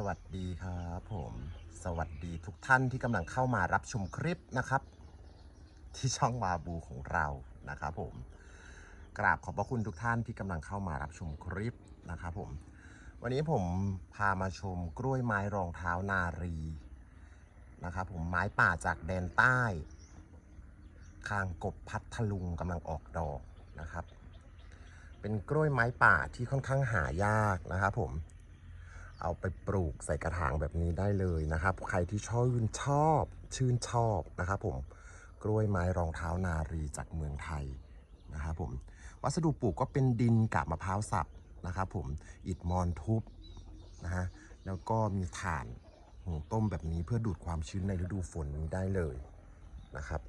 สวัสดีครับผม สวัสดีทุกท่านที่กำลังเข้ามารับชมคลิปนะครับ ที่ช่องวาบูของเรานะครับผม กราบขอบพระคุณทุกท่านที่กำลังเข้ามารับชมคลิปนะครับผม วันนี้ผมพามาชมกล้วยไม้รองเท้านารีนะครับผมไม้ป่าจากแดนใต้คางกบพัทลุงกำลังออกดอกนะครับ เป็นกล้วยไม้ป่าที่ค่อนข้างหายากนะครับผม เอาไปปลูกใส่กระถางแบบนี้ได้เลยนะครับ ใครที่ชอบชื่นชอบชื่นชอบนะครับผมกล้วยไม้รองเท้านารีจากเมืองไทยนะครับผมวัสดุปลูกก็เป็นดินกับมะพร้าวสับนะครับผมอิฐมอนทุบนะฮะแล้วก็มีถ่านหุงต้มแบบนี้เพื่อดูดความชื้นในฤดูฝนนี้ได้เลยนะครับ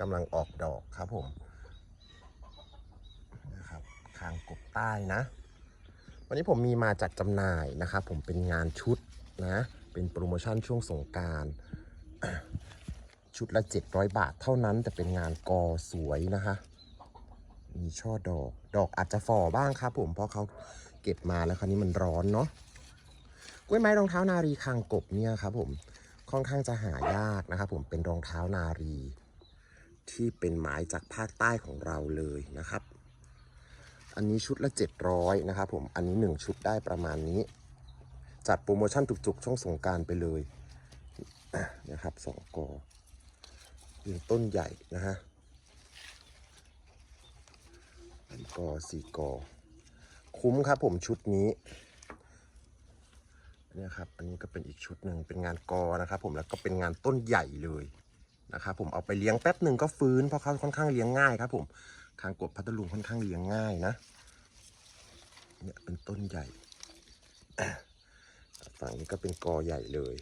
กำลังออกดอกครับผมนะครับคางกบใต้นะ วันนี้ผมมีมาจัดจำหน่ายนะครับผมเป็นงานชุดนะ เป็นโปรโมชั่นช่วงสงการชุดละ 700 บาทเท่านั้น แต่เป็นงานกอสวยนะคะมีช่อดอก ดอกอาจจะฝ่อบ้างครับผมเพราะเขาเก็บมาแล้วคราวนี้มันร้อนเนาะกล้วยไม้รองเท้านารีคางกบเนี่ยครับผมค่อนข้างจะหายากนะครับผมเป็นรองเท้านารี ที่เป็นไม้จากภาคใต้ของเราเลยนะครับ อันนี้ชุดละ 700นะครับผม อันนี้ 1 ชุดได้ประมาณนี้ จัดโปรโมชั่นจุกๆ ช่วงสงการไปเลยนะครับสองกอเป็นต้นใหญ่นะฮะอันกอสี่กอ คุ้มครับผมชุดนี้เนี่ยครับ อันนี้ก็เป็นอีกชุดหนึ่งเป็นงานกอนะครับผม แล้วก็เป็นงานต้นใหญ่เลยนะครับผม เอาไปเลี้ยงแป๊บหนึ่งก็ฟื้นเพราะเขาค่อนข้างเลี้ยงง่ายครับผมางกบพัทลุงค่อนข้างเลี้ยงง่ายนะ เนี่ยเป็นต้นใหญ่ฝั่งนี้ก็เป็นกอใหญ่เลย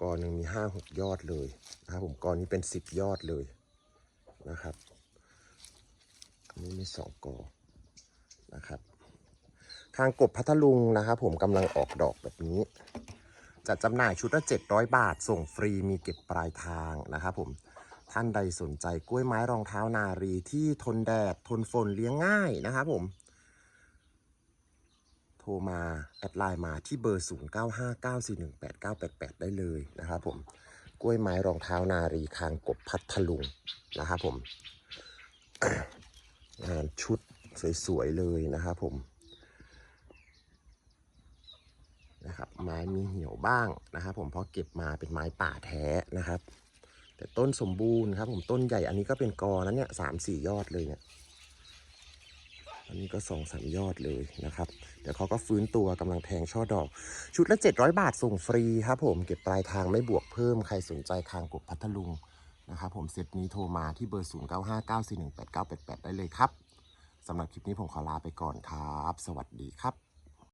กอหนึ่งมีห้าหกยอดเลยนะครับผมกอนี้เป็นสิบยอดเลยนะครับอันนี้มีสองกอนะครับคางกบพัทลุงนะครับผมกำลังออกดอกแบบนี้จัดจำหน่ายชุดละ700 บาท ส่งฟรีมีเก็บปลายทางนะครับผม ท่านใดสนใจกล้วยไม้รองเท้านารีที่ทนแดดทนฝนเลี้ยงง่ายนะครับผม โทรมา แอดไลน์มาที่เบอร์ 0959418988 ได้เลยนะครับผมกล้วยไม้รองเท้านารีคางกบพัทลุงนะครับผมงานชุดสวยๆเลยนะครับผมนะครับไม้มีเหี่ยวบ้างนะครับผมเพราะเก็บมาเป็นไม้ป่าแท้นะครับ ต้นสมบูรณ์ครับผมต้นใหญ่อันนี้ก็เป็นกอนะเนี่ยสามสี่ยอดเลยเนี่ยอันนี้ก็สองสามยอดเลยนะครับ เดี๋ยวเขาก็ฟื้นตัวกำลังแทงช่อดอก ชุดละ 700 บาทส่งฟรีครับผมเก็บปลายทางไม่บวกเพิ่มใครสนใจคางกบพัทลุงนะครับผมเซตนี้โทรมาที่เบอร์ 0959418988 ได้เลยครับสำหรับคลิปนี้ผมขอลาไปก่อนครับ สวัสดีครับ